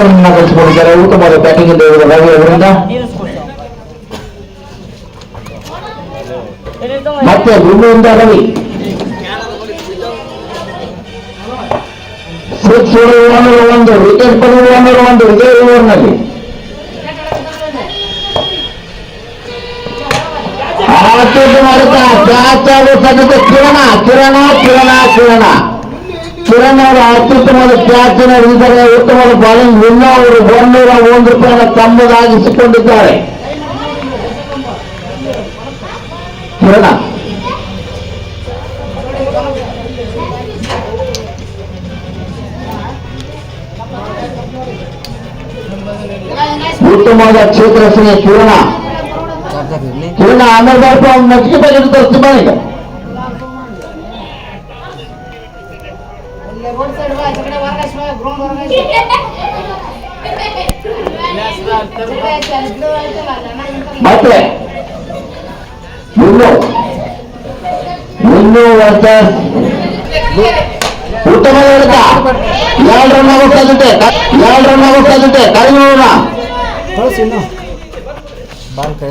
ಕಳಿಸಿಕೊಂಡಿದ್ದಾರೆ ಉತ್ತಮವಾದ ಬ್ಯಾಟಿಂಗ್ ಇಂದ ಇವರು ರವಿ ಅವರಿಂದ ಮತ್ತೆ ಗುಂಡಿಯಿಂದ ರವಿ ಸಿಕ್ಸ್ ಓನರ್ ಒಂದು ವಿಕೆಟ್ ಪಡೆಯುವ ಒಂದು ಇದೇ ಓವರ್ನಲ್ಲಿ ಮಾಡುತ್ತಾ, ಕ್ಯಾಚ್ ಆಗೋ ಸಾಧ್ಯತೆ ಕಿರಣ ಕಿರಣ ಕಿರಣ ಕಿರಣ. ಕಿರಣ್ ಅವರು ಅತ್ಯುತ್ತಮವಾದ ಕ್ಯಾಚ್ ಅನ್ನು ಹಿಡಿದರೆ ಉತ್ತಮವಾದ ಬಾಲಿಂಗ್ ಇನ್ನೂ ಅವರು ಒಂದೂರ ಒಂದು ರೂಪಾಯಿನ ತಮ್ಮದಾಗಿಸಿಕೊಂಡಿದ್ದಾರೆ ಕಿರಣ ಉತ್ತಮವಾದ ಕ್ಷೇತ್ರ ರಚನೆ ಕಿರಣ ಕಿರಣ ಆಮೇಲೆ ಬರ್ಪ ಅವ್ನು ಮಜ್ಜಿಗೆ ಪ್ಯಾಕೆಟ್ ಮತ್ತೆ ಉತ್ತಮ ಹೇಳ್ತ ಎರಡು ರನ್ ಆಗೋ ಸಾಧ್ಯತೆ. ಎರಡು ರನ್ ಕಳಿಸಿ ಇನ್ನು. ಬಾಲ್ ಕೈ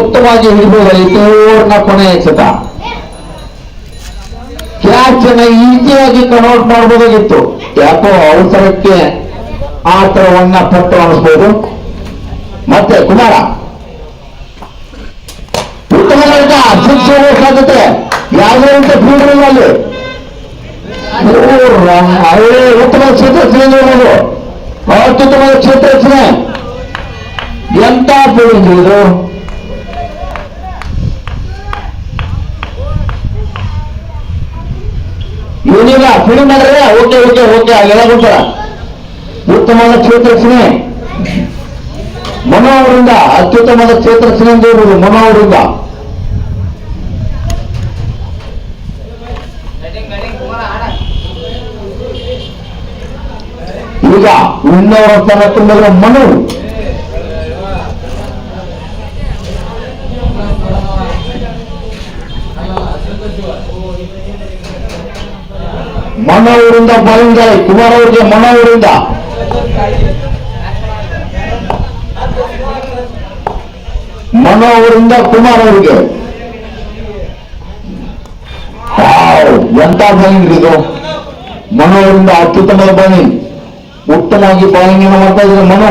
ಉತ್ತಮವಾಗಿ ಹಿಡಿಬೋದಾಗಿತ್ತು ಅವ್ರನ್ನ ಕೊನೆಯ ಎಸೆತ ಕ್ಯಾಚ್ ಅನ್ನ ಈಸಿಯಾಗಿ ಕನ್ವರ್ಟ್ ಮಾಡಬಹುದಾಗಿತ್ತು ಯಾಕೋ ಅವಸರಕ್ಕೆ ಆ ಥರವನ್ನ ಪಟ್ಟು ಅನಿಸ್ಬೋದು. ಮತ್ತೆ ಕುಮಾರ. ಉತ್ತಮ ಸಿಕ್ಸ್ ಸಾಧ್ಯತೆ ಯಾವುದೇ ರೀತಿ ಫೀಲ್ಡ್ ಅಲ್ಲಿ. ಉತ್ತಮ ಕ್ಷೇತ್ರ ರಚನೆ ಅತ್ಯುತ್ತಮ ಕ್ಷೇತ್ರ ರಚನೆ ಎಂತ ಫೀಲ್ಡ್ ಇದು ಏನಿಲ್ಲ ಫಿಲ್ಮ್ ಮಾಡಿದ್ರೆ ಓಕೆ ಓಕೆ ಓಕೆ ಎಲ್ಲ ಕೊಡ್ತಾರ ಉತ್ತಮವಾದ ಕ್ಷೇತ್ರ ರಚನೆ ಮನೋ ಅವರಿಂದ, ಅತ್ಯುತ್ತಮವಾದ ಕ್ಷೇತ್ರ ರಚನೆ ಅಂತ ಮನೋ ಅವರಿಂದ. ಈಗ ಉನ್ನವರ ತನ್ನ ಮನು ಮನು ಅವರಿಂದ ಬಾಲಿಂಗ್ ಕುಮಾರ್ ಅವರಿಗೆ ಮನು ಅವರಿಂದ ಮನು ಅವರಿಂದ ಕುಮಾರ್ ಅವರಿಗೆ ವಾವ್, ಎಂತ ಬಾಲಿಂಗ್ ಇದು ಮನು ಅವರಿಂದ ಅತ್ಯುತ್ತಮದ ಬಾಲಿಂಗ್ ಉತ್ತಮವಾಗಿ ಬಾಲಿಂಗ್ ಅನ್ನು ಮಾಡ್ತಾ ಇದ್ದಾರೆ ಮನು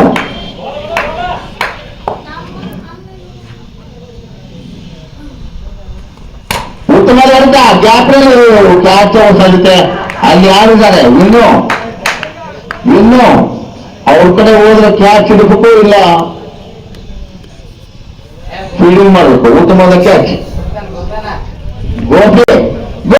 ಉತ್ತಮ ಹೊಡೆತ ಗ್ಯಾಪ್ ಕ್ಯಾಚ್ ಸಾಧ್ಯತೆ ಅಲ್ಲಿ ಯಾರಿದ್ದಾರೆ ಇನ್ನು ಇನ್ನು ಅವ್ರ ಕಡೆ ಹೋದ್ರೆ ಕ್ಯಾಚ್ ಹಿಡಿಬೇಕು ಇಲ್ಲ? ಫೀಲ್ಡಿಂಗ್ ಮಾಡಬೇಕು. ಉತ್ತಮವಾದ ಕ್ಯಾಚ್. ಗೋಪಿ